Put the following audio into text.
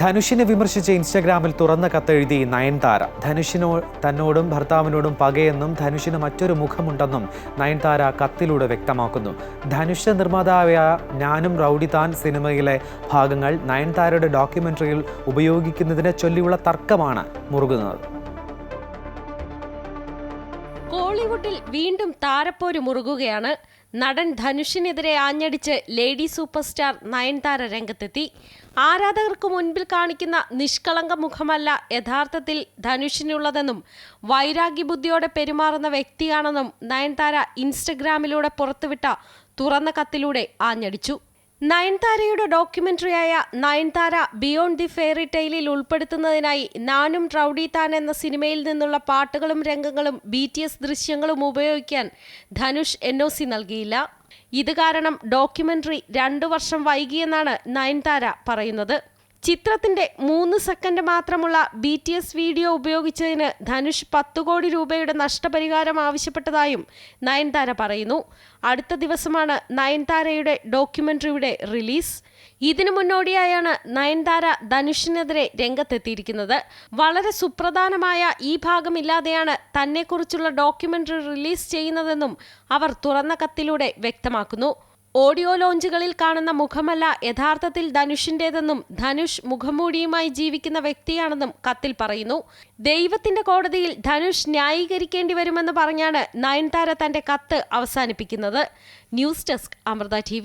ധനുഷിനെ വിമർശിച്ച് ഇൻസ്റ്റഗ്രാമിൽ തുറന്ന കത്തെഴുതി നയൻതാര. ധനുഷിനോ തന്നോടും ഭർത്താവിനോടും പകയെന്നും ധനുഷിന് മറ്റൊരു മുഖമുണ്ടെന്നും നയൻതാര കത്തിലൂടെ വ്യക്തമാക്കുന്നു. ധനുഷ് നിർമ്മാതാവായ ഞാനും റൗഡി താൻ സിനിമയിലെ ഭാഗങ്ങൾ നയൻതാരയുടെ ഡോക്യുമെന്ററിയിൽ ഉപയോഗിക്കുന്നതിനെ ചൊല്ലിയുള്ള തർക്കമാണ് മുറുകുന്നത്. കോളിവുഡിൽ വീണ്ടും താരപ്പോര് മുറുകുകയാണ്. നടൻ ധനുഷിനെതിരെ ആഞ്ഞടിച്ച് ലേഡി സൂപ്പർ സ്റ്റാർ നയൻതാര രംഗത്തെത്തി. ആരാധകർക്ക് മുൻപിൽ കാണിക്കുന്ന നിഷ്കളങ്ക മുഖമല്ല യഥാർത്ഥത്തിൽ ധനുഷിനുള്ളതെന്നും വൈരാഗ്യബുദ്ധിയോടെ പെരുമാറുന്ന വ്യക്തിയാണെന്നും നയൻതാര ഇൻസ്റ്റഗ്രാമിലൂടെ പുറത്തുവിട്ട തുറന്ന കത്തിലൂടെ ആഞ്ഞടിച്ചു. നയൻതാരയുടെ ഡോക്യുമെന്ററിയായ നയൻതാര ബിയോണ്ട് ദി ഫെയറി ടെയിലിൽ ഉൾപ്പെടുത്തുന്നതിനായി നാനും റൌഡി താൻ എന്ന സിനിമയിൽ നിന്നുള്ള പാട്ടുകളും രംഗങ്ങളും ബി ടി എസ് ദൃശ്യങ്ങളും ഉപയോഗിക്കാൻ ധനുഷ് എൻ ഒ സി നൽകിയില്ല. ഇത് കാരണം ഡോക്യുമെന്ററി രണ്ടു വർഷം വൈകിയെന്നാണ് നയൻതാര പറയുന്നത്. ചിത്രത്തിന്റെ മൂന്ന് സെക്കൻഡ് മാത്രമുള്ള ബി ടി എസ് വീഡിയോ ഉപയോഗിച്ചതിന് ധനുഷ് പത്തു കോടി രൂപയുടെ നഷ്ടപരിഹാരം ആവശ്യപ്പെട്ടതായും നയൻതാര പറയുന്നു. അടുത്ത ദിവസമാണ് നയൻതാരയുടെ ഡോക്യുമെന്ററിയുടെ റിലീസ്. ഇതിനു മുന്നോടിയായാണ് നയൻതാര ധനുഷിനെതിരെ രംഗത്തെത്തിയിരിക്കുന്നത്. വളരെ സുപ്രധാനമായ ഈ ഭാഗമില്ലാതെയാണ് തന്നെക്കുറിച്ചുള്ള ഡോക്യുമെന്ററി റിലീസ് ചെയ്യുന്നതെന്നും അവർ തുറന്ന കത്തിലൂടെ വ്യക്തമാക്കുന്നു. ഓഡിയോ ലോഞ്ചുകളിൽ കാണുന്ന മുഖമല്ല യഥാർത്ഥത്തിൽ ധനുഷിന്റേതെന്നും ധനുഷ് മുഖമൂടിയുമായി ജീവിക്കുന്ന വ്യക്തിയാണെന്നും കത്തിൽ പറയുന്നു. ദൈവത്തിന്റെ കോടതിയിൽ ധനുഷ് ന്യായീകരിക്കേണ്ടി വരുമെന്ന് പറഞ്ഞാണ് നയൻതാര തന്റെ കത്ത് അവസാനിപ്പിക്കുന്നത്. News desk Amrita T